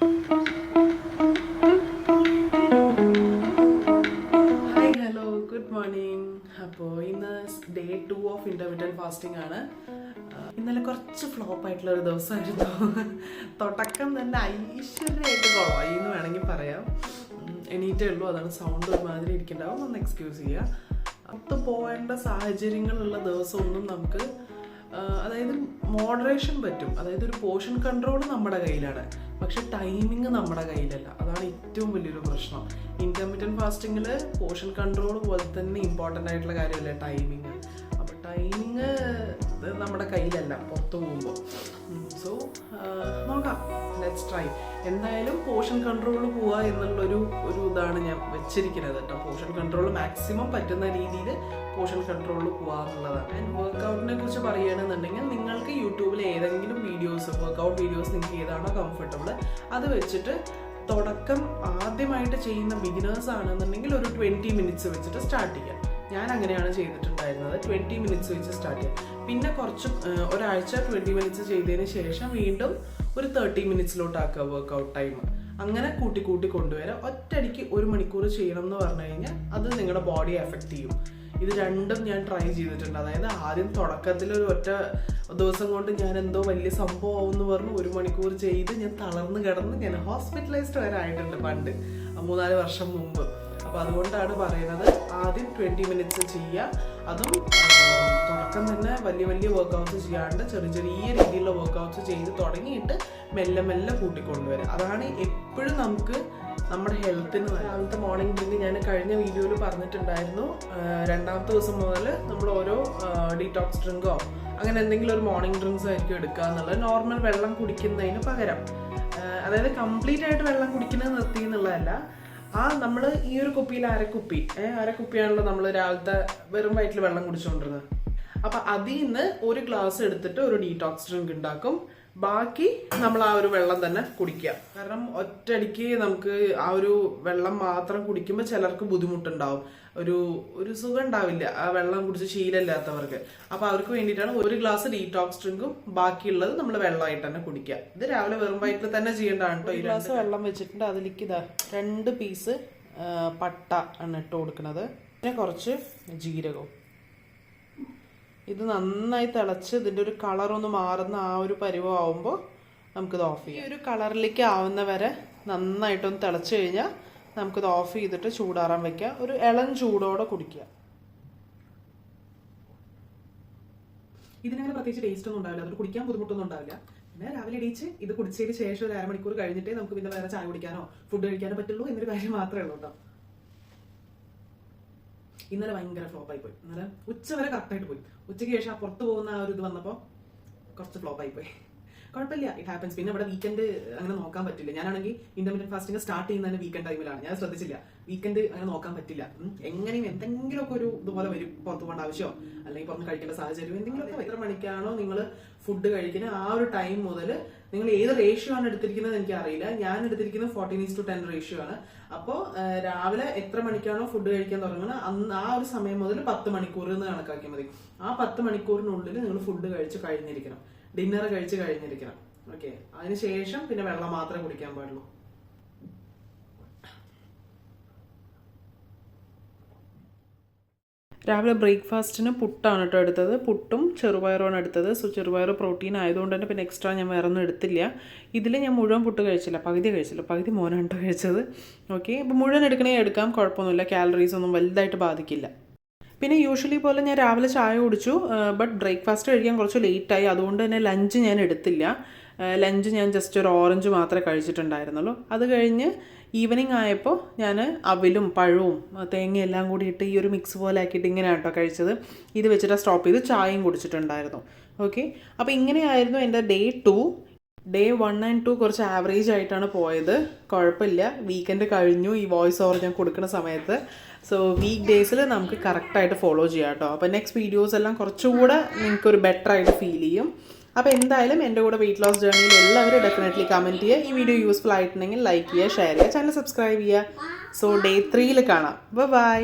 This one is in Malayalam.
ഹായ് ഹലോ ഗുഡ് മോർണിംഗ് അപ്പോൾ ഇന്ന് day two of intermediate fasting ആണ്. ഇന്നലെ കുറച്ച് ഫ്ലോപ്പ് ആയിട്ടുള്ള ഒരു ദിവസമായിരുന്നു. തുടക്കം തന്നെ ഐശ്വര്യമായിട്ട് കുളമായി എന്ന് വേണമെങ്കിൽ പറയാം. എണീറ്റേ ഉള്ളൂ അതാണ് സൗണ്ട് ഒരുമാതിരി ഇരിക്കുന്നുണ്ടാവും. ഒന്ന് എക്സ്ക്യൂസ് ചെയ്യുക. ഒത്ത് പോകേണ്ട സാഹചര്യങ്ങളുള്ള ദിവസമൊന്നും നമുക്ക് അതായത് മോഡറേഷൻ പറ്റും. അതായത് ഒരു പോർഷൻ കൺട്രോൾ നമ്മുടെ കയ്യിലാണ്. പക്ഷെ ടൈമിങ് നമ്മുടെ കയ്യിലല്ല. അതാണ് ഏറ്റവും വലിയൊരു പ്രശ്നം. ഇന്റർമീഡിയറ്റ് ഫാസ്റ്റിങ്ങിൽ പോർഷൻ കൺട്രോൾ പോലെ തന്നെ ഇമ്പോർട്ടന്റ് ആയിട്ടുള്ള കാര്യമല്ലേ ടൈമിങ് ടൈമിങ് നമ്മുടെ കയ്യിലല്ല പുറത്ത് പോകുമ്പോൾ സോ നോക്കാം. ലെറ്റ്സ് ട്രൈ എന്തായാലും പോർഷൻ കൺട്രോൾ പോവുക എന്നുള്ളൊരു ഒരു ഇതാണ് ഞാൻ വെച്ചിരിക്കുന്നത് കേട്ടോ. പോർഷൻ കൺട്രോൾ മാക്സിമം പറ്റുന്ന രീതിയിൽ പോർഷൻ കൺട്രോൾ പോവുക എന്നുള്ളതാണ്. ആൻഡ് വർക്കൗട്ടിനെ കുറിച്ച് പറയുകയാണെന്നുണ്ടെങ്കിൽ നിങ്ങൾക്ക് യൂട്യൂബിൽ ഏതെങ്കിലും വീഡിയോസ് വർക്കൗട്ട് വീഡിയോസ് നിങ്ങൾക്ക് ഏതാണോ കംഫർട്ടബിൾ അത് വെച്ചിട്ട് തുടക്കം ആദ്യമായിട്ട് ചെയ്യുന്ന ബിഗിനേഴ്സ് ആണെന്നുണ്ടെങ്കിൽ ഒരു ട്വന്റി മിനിറ്റ്സ് വെച്ചിട്ട് സ്റ്റാർട്ട് ചെയ്യാം. ഞാൻ അങ്ങനെയാണ് ചെയ്തിട്ടുണ്ടായിരുന്നത്. ട്വന്റി മിനിറ്റ്സ് വെച്ച് സ്റ്റാർട്ട് ചെയ്യാം പിന്നെ കുറച്ച് ഒരാഴ്ച ട്വന്റി മിനിറ്റ്സ് ചെയ്തതിന് ശേഷം വീണ്ടും ഒരു തേർട്ടി മിനിറ്റ്സിലോട്ടാക്കുക വർക്കൗട്ട് ടൈം അങ്ങനെ കൂട്ടി കൂട്ടി കൊണ്ടുവരാം. ഒറ്റയടിക്ക് ഒരു മണിക്കൂർ ചെയ്യണം എന്ന് പറഞ്ഞു കഴിഞ്ഞാൽ അത് നിങ്ങളുടെ ബോഡി എഫക്റ്റ് ചെയ്യും. ഇത് രണ്ടും ഞാൻ ട്രൈ ചെയ്തിട്ടുണ്ട്. അതായത് ആദ്യം തുടക്കത്തിൽ ഒരു ഒറ്റ ദിവസം കൊണ്ട് ഞാൻ എന്തോ വലിയ സംഭവം എന്ന് പറഞ്ഞു ഒരു മണിക്കൂർ ചെയ്ത് ഞാൻ തളർന്ന് കിടന്ന് ഞാൻ ഹോസ്പിറ്റലൈസ്ഡ് വരെ ആയിട്ടുണ്ട് പണ്ട്. മൂന്നാൽ വർഷം മുമ്പ്. അപ്പോൾ അതുകൊണ്ടാണ് പറയുന്നത് ആദ്യം ട്വന്റി മിനിറ്റ്സ് ചെയ്യുക. അതും തുടക്കം തന്നെ വലിയ വലിയ വർക്കൗട്ട്സ് ചെയ്യാണ്ട് ചെറിയ ചെറിയ രീതിയിലുള്ള വർക്കൗട്ട്സ് ചെയ്ത് തുടങ്ങിയിട്ട് മെല്ലെ മെല്ലെ കൂട്ടിക്കൊണ്ടുവരിക. അതാണ് എപ്പോഴും നമുക്ക് നമ്മുടെ ഹെൽത്തിന് രാവിലത്തെ മോർണിംഗ് ഡ്രിങ്ക് ഞാൻ കഴിഞ്ഞ വീഡിയോയിൽ പറഞ്ഞിട്ടുണ്ടായിരുന്നു. രണ്ടാമത്തെ ദിവസം മുതൽ നമ്മൾ ഓരോ ഡീടോക്സ് ഡ്രിങ്കോ അങ്ങനെ എന്തെങ്കിലും ഒരു മോർണിംഗ് ഡ്രിങ്ക്സ് ആയിരിക്കും എടുക്കുക എന്നുള്ളത് നോർമൽ വെള്ളം കുടിക്കുന്നതിന് പകരം. അതായത് കംപ്ലീറ്റ് ആയിട്ട് വെള്ളം കുടിക്കുന്നത് നിർത്തി എന്നുള്ളതല്ല. ആ നമ്മൾ ഈ ഒരു കുപ്പിയിൽ അരക്കുപ്പി അരക്കുപ്പിയാണല്ലോ നമ്മൾ രാവിലത്തെ വെറും വയറ്റിൽ വെള്ളം കുടിച്ചുകൊണ്ടിരുന്നത് അപ്പൊ അതിൽ നിന്ന് ഒരു ഗ്ലാസ് എടുത്തിട്ട് ഒരു ഡീടോക്സ് ഡ്രിങ്ക് ഉണ്ടാക്കും. ബാക്കി നമ്മൾ ആ ഒരു വെള്ളം തന്നെ കുടിക്കുക. കാരണം ഒറ്റടിക്ക് നമുക്ക് ആ ഒരു വെള്ളം മാത്രം കുടിക്കുമ്പോൾ ചിലർക്ക് ബുദ്ധിമുട്ടുണ്ടാവും. ഒരു ഒരു സുഖം ഉണ്ടാവില്ല. ആ വെള്ളം കുടിച്ച് ശീലമില്ലാത്തവർക്ക്. അപ്പൊ അവർക്ക് വേണ്ടിയിട്ടാണ് ഒരു ഗ്ലാസ് ഡീടോക്സ് ഡ്രിങ്കും ബാക്കിയുള്ളത് നമ്മൾ വെള്ളമായിട്ട് തന്നെ കുടിക്കുക. ഇത് രാവിലെ വെറും വയറ്റിൽ തന്നെ ചെയ്യേണ്ടതാണ് കേട്ടോ ഈ ഗ്ലാസ് വെള്ളം വെച്ചിട്ടുണ്ട്. അതിലേക്ക് ഇതാ രണ്ട് പീസ് പട്ട ആണ് ഇട്ട് കൊടുക്കുന്നത് പിന്നെ കുറച്ച് ജീരകവും. ഇത് നന്നായി തിളച്ച് ഇതിന്റെ ഒരു കളർ ഒന്ന് മാറുന്ന ആ ഒരു പരുവമാവുമ്പോൾ നമുക്കിത് ഓഫ് ചെയ്യാം. ഈ ഒരു കളറിലേക്ക് ആവുന്ന വരെ നന്നായിട്ടൊന്ന് തിളച്ച് കഴിഞ്ഞാൽ നമുക്കിത് ഓഫ് ചെയ്തിട്ട് ചൂടാറാൻ വെക്കുക ഒരു ഇളം ചൂടോടെ കുടിക്കുക. ഇതിനങ്ങനെ പ്രത്യേകിച്ച് ടേസ്റ്റ് ഒന്നും ഉണ്ടാവില്ല. അത് കുടിക്കാൻ ബുദ്ധിമുട്ടൊന്നും ഉണ്ടാവില്ല. പിന്നെ രാവിലെ എണീച്ച് ഇത് കുടിച്ചതിന് ശേഷം ഒരു അരമണിക്കൂർ കഴിഞ്ഞിട്ടേ നമുക്ക് പിന്നെ വേറെ ചായ കുടിക്കാനോ ഫുഡ് കഴിക്കാനോ പറ്റുള്ളൂ എന്നൊരു കാര്യം മാത്രമേ ഉള്ളൂ കേട്ടോ. ഇന്നലെ ഭയങ്കര ഫ്ലോപ്പായി പോയി. ഇന്നലെ ഉച്ച വരെ കറക്റ്റായിട്ട് പോയി. ഉച്ചയ്ക്ക് ശേഷം ആ പുറത്ത് പോകുന്ന ആ ഒരു ഇത് വന്നപ്പോൾ കുറച്ച് ഫ്ലോപ്പായി പോയി. കുഴപ്പമില്ല. ഇറ്റ് ഹാപ്പൻസ് പിന്നെ ഇവിടെ വീക്കെൻഡ് അങ്ങനെ നോക്കാൻ പറ്റില്ല. ഞാനാണെങ്കിൽ ഇന്റർമീഡിയറ്റ് ഫാസ്റ്റിംഗ് സ്റ്റാർട്ട് ചെയ്യുന്നതിന് വീക്കെൻഡ് ടൈമിലാണ് ഞാൻ ശ്രദ്ധിച്ചില്ല. വീക്കെൻഡ് അങ്ങനെ നോക്കാൻ പറ്റില്ല. എങ്ങനെയും എന്തെങ്കിലും ഒക്കെ ഒരു ഇതുപോലെ വരും. പുറത്ത് പോകേണ്ട ആവശ്യമോ? അല്ലെങ്കിൽ പുറത്ത് കഴിക്കേണ്ട സാഹചര്യം എന്തെങ്കിലുമൊക്കെ എത്ര മണിക്കാണോ നിങ്ങൾ ഫുഡ് കഴിക്കുന്നത് ആ ഒരു ടൈം മുതൽ നിങ്ങൾ ഏത് റേഷ്യോ ആണ് എടുത്തിരിക്കുന്നത് എനിക്ക് അറിയില്ല ഞാൻ എടുത്തിരിക്കുന്നത് fourteen is to ten ratio ആണ്. അപ്പോൾ രാവിലെ എത്ര മണിക്കാണോ ഫുഡ് കഴിക്കാൻ തുടങ്ങുന്നത് അന്ന് ആ ഒരു സമയം മുതൽ പത്ത് മണിക്കൂർ എന്ന് കണക്കാക്കിയാൽ മതി. ആ പത്ത് മണിക്കൂറിനുള്ളിൽ നിങ്ങൾ ഫുഡ് കഴിച്ച് കഴിഞ്ഞിരിക്കണം. ഡിന്നർ കഴിച്ച് കഴിഞ്ഞിരിക്കണം. ഓക്കെ അതിനുശേഷം പിന്നെ വെള്ളം മാത്രമേ കുടിക്കാൻ പാടുള്ളൂ. രാവിലെ ബ്രേക്ക്ഫാസ്റ്റിന് പുട്ടാണ് കേട്ടോ എടുത്തത്. പുട്ടും ചെറുപയറുമാണ് എടുത്തത്. സോ ചെറുപയർ പ്രോട്ടീൻ ആയതുകൊണ്ട് തന്നെ പിന്നെ എക്സ്ട്രാ ഞാൻ വേറെ ഒന്നും എടുത്തില്ല. ഇതിൽ ഞാൻ മുഴുവൻ പുട്ട് കഴിച്ചില്ല. പകുതി കഴിച്ചില്ല. പകുതി മോനാണ് കേട്ടോ കഴിച്ചത്. ഓക്കെ അപ്പോൾ മുഴുവൻ എടുക്കണേ എടുക്കാം. കുഴപ്പമൊന്നുമില്ല. കാലറീസ് ഒന്നും വലുതായിട്ട് ബാധിക്കില്ല. പിന്നെ യൂഷ്വലി പോലെ ഞാൻ രാവിലെ ചായ കുടിച്ചു ബട്ട് ബ്രേക്ക്ഫാസ്റ്റ് കഴിക്കാൻ കുറച്ച് ലേറ്റായി അതുകൊണ്ട് തന്നെ ലഞ്ച് ഞാൻ എടുത്തില്ല. ലഞ്ച് ഞാൻ ജസ്റ്റ് ഒരു ഓറഞ്ച് മാത്രമേ കഴിച്ചിട്ടുണ്ടായിരുന്നുള്ളൂ. അത് കഴിഞ്ഞ് ഈവനിങ് ആയപ്പോൾ ഞാൻ അവിലും പഴവും തേങ്ങയും എല്ലാം കൂടി ഇട്ട് ഈ ഒരു മിക്സ് പോലെ ആക്കിയിട്ട് ഇങ്ങനെ കേട്ടോ കഴിച്ചത്. ഇത് വെച്ചിട്ട് സ്റ്റോപ്പ് ചെയ്ത് ചായയും കുടിച്ചിട്ടുണ്ടായിരുന്നു. ഓക്കെ അപ്പോൾ ഇങ്ങനെയായിരുന്നു എന്റെ day two day one and two കുറച്ച് ആവറേജ് ആയിട്ടാണ് പോയത്. കുഴപ്പമില്ല. വീക്കെൻഡ് കഴിഞ്ഞു. ഈ വോയിസ് ഓവർ ഞാൻ കൊടുക്കുന്ന സമയത്ത്. സോ വീക്ക് ഡേയ്സിൽ നമുക്ക് കറക്റ്റായിട്ട് ഫോളോ ചെയ്യാം കേട്ടോ അപ്പോൾ നെക്സ്റ്റ് വീഡിയോസ് എല്ലാം കുറച്ചുകൂടെ നിങ്ങൾക്കൊരു ബെറ്റർ ആയിട്ട് ഫീൽ ചെയ്യും. അപ്പോൾ എന്തായാലും എന്റെ കൂടെ വെയിറ്റ് ലോസ് ജേർണിയിൽ എല്ലാവരും ഡെഫിനറ്റ്ലി കമന്റ് ചെയ്യുക. ഈ വീഡിയോ യൂസ്ഫുൾ ആയിട്ടുണ്ടെങ്കിൽ ലൈക്ക് ചെയ്യുക ഷെയർ ചെയ്യുക ചാനൽ സബ്സ്ക്രൈബ് ചെയ്യുക. സോ ഡേ ത്രീയിൽ കാണാം. ബൈ